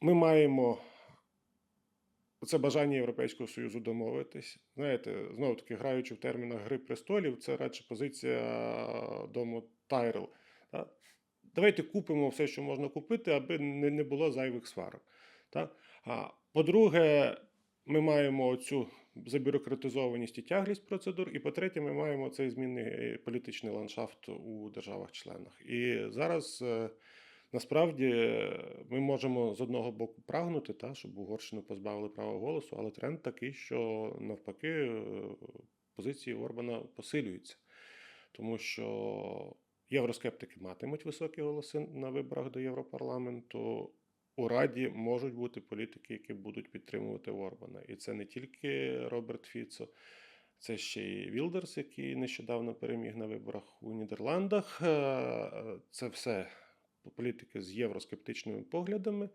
ми маємо це бажання Європейського Союзу домовитись. Знаєте, знову таки, граючи в термінах Гри престолів, це радше позиція дому Тайрел. Та? Давайте купимо все, що можна купити, аби не, було зайвих сварок. Та? А, по-друге, ми маємо цю забюрократизованість і тяглість процедур. І по-третє, ми маємо цей змінний е, політичний ландшафт у державах-членах. І зараз. Е, Насправді е, ми можемо з одного боку прагнути, та, щоб Угорщину позбавили права голосу, але тренд такий, що навпаки е, позиції Орбана посилюються. Тому що євроскептики матимуть високі голоси на виборах до Європарламенту. У Раді можуть бути політики, які будуть підтримувати Орбана. І це не тільки Роберт Фіцо, це ще й Вілдерс, який нещодавно переміг на виборах у Нідерландах. Е, Це все політики з євроскептичними поглядами.